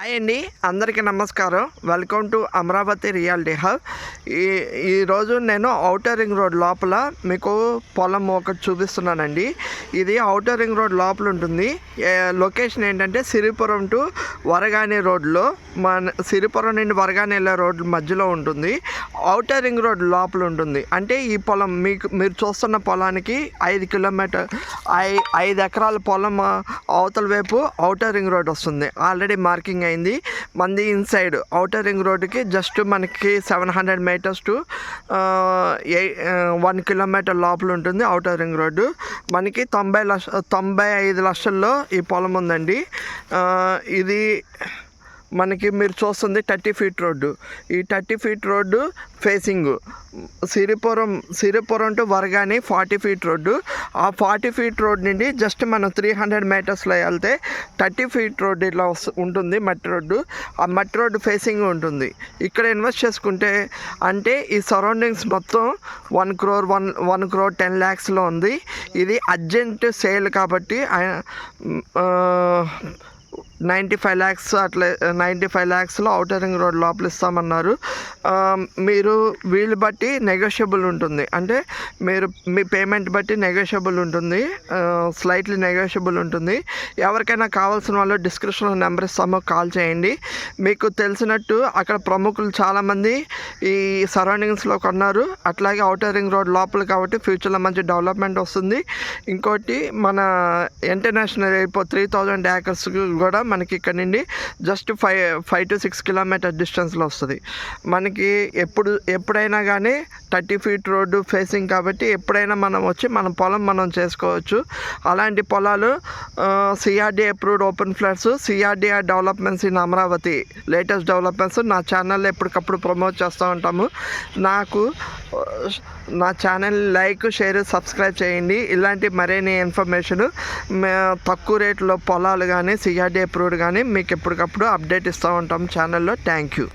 Hi అండి అందరికీ నమస్కారం. Welcome to Amaravati reality hub ఈ ఈరోజు నేను ఔటర్ రింగ్ రోడ్ లోపల మీకు పొలం ఒకటి చూపిస్తున్నానండి. ఇది ఔటర్ రింగ్ రోడ్ లోపల ఉంటుంది. లొకేషన్ ఏంటంటే సిరిపురం టు వరగానే రోడ్లో మన సిరిపురం నుండి వరగానే వెళ్ళే రోడ్ మధ్యలో ఉంటుంది. ఔటర్ రింగ్ రోడ్ లోపల ఉంటుంది. అంటే ఈ పొలం మీకు మీరు చూస్తున్న పొలానికి ఐదు కిలోమీటర్ ఐ ఐదు ఎకరాల పొలం అవతల వైపు ఔటర్ రింగ్ రోడ్ వస్తుంది. ఆల్రెడీ మార్కింగ్ అయింది. మంది ఇన్సైడ్ అవుటర్ రింగ్ రోడ్డుకి జస్ట్ మనకి seven hundred metres to one kilometre లోపల ఉంటుంది అవుటర్ రింగ్ రోడ్డు. మనకి తొంభై లక్ష తొంభై ఐదు లక్షల్లో ఈ పొలం ఉందండి. ఇది మనకి మీరు చూస్తుంది థర్టీ ఫీట్ రోడ్డు. ఈ thirty feet road facing Siripuram Siripuram to Varagani forty feet road. ఆ ఫార్టీ ఫీట్ రోడ్ నుండి జస్ట్ మనం త్రీ హండ్రెడ్ మీటర్స్లో వెళ్తే థర్టీ ఫీట్ రోడ్ ఇట్లా వస్తు- ఉంటుంది మట్టి రోడ్డు. ఆ మట్టి రోడ్డు ఫేసింగ్ ఉంటుంది. ఇక్కడ ఇన్వెస్ట్ చేసుకుంటే అంటే ఈ సరౌండింగ్స్ మొత్తం one crore one one crore ten ల్యాక్స్లో ఉంది. ఇది అర్జెంట్ సేల్ కాబట్టి నైంటీ ఫైవ్ ల్యాక్స్ అట్లా నైంటీ ఫైవ్ ల్యాక్స్లో అవుటర్ రింగ్ రోడ్ లోపల ఇస్తామన్నారు మీరు వీలు బట్టి నెగోషియబుల్ ఉంటుంది. అంటే మీరు మీ పేమెంట్ బట్టి నెగోషియబుల్ ఉంటుంది. స్లైట్లీ నెగోషియబుల్ ఉంటుంది. ఎవరికైనా కావాల్సిన వాళ్ళు డిస్క్రిప్షన్లో నెంబర్ ఇస్తామో కాల్ చేయండి. మీకు తెలిసినట్టు అక్కడ ప్రముఖులు చాలామంది ఈ సరౌండింగ్స్లో కొన్నారు. అట్లాగే అవుటర్ రింగ్ రోడ్ లోపల కాబట్టి ఫ్యూచర్లో మంచి డెవలప్మెంట్ వస్తుంది. ఇంకోటి మన international airport three thousand acres కూడా మనకి ఇక్కడ నుండి just five five to six kilometer డిస్టెన్స్లో వస్తుంది. మనకి ఎప్పుడు ఎప్పుడైనా కానీ థర్టీ ఫీట్ రోడ్డు ఫేసింగ్ కాబట్టి ఎప్పుడైనా మనం వచ్చి మన పొలం మనం చేసుకోవచ్చు. అలాంటి పొలాలు CRD approved open flats CRDR developments in Amaravati latest developments నా ఛానల్లో ఎప్పటికప్పుడు ప్రమోట్ చేస్తూ ఉంటాము. నాకు నా ఛానల్ లైక్ షేర్ సబ్స్క్రైబ్ చేయండి. ఇలాంటి మరిన్ని ఇన్ఫర్మేషన్ తక్కువ రేట్లో పొలాలు కానీ సిఆర్డీ అప్రూవ్డ్ కానీ మీకు ఎప్పటికప్పుడు అప్డేట్ ఇస్తూ ఉంటాం ఛానల్లో థ్యాంక్ యూ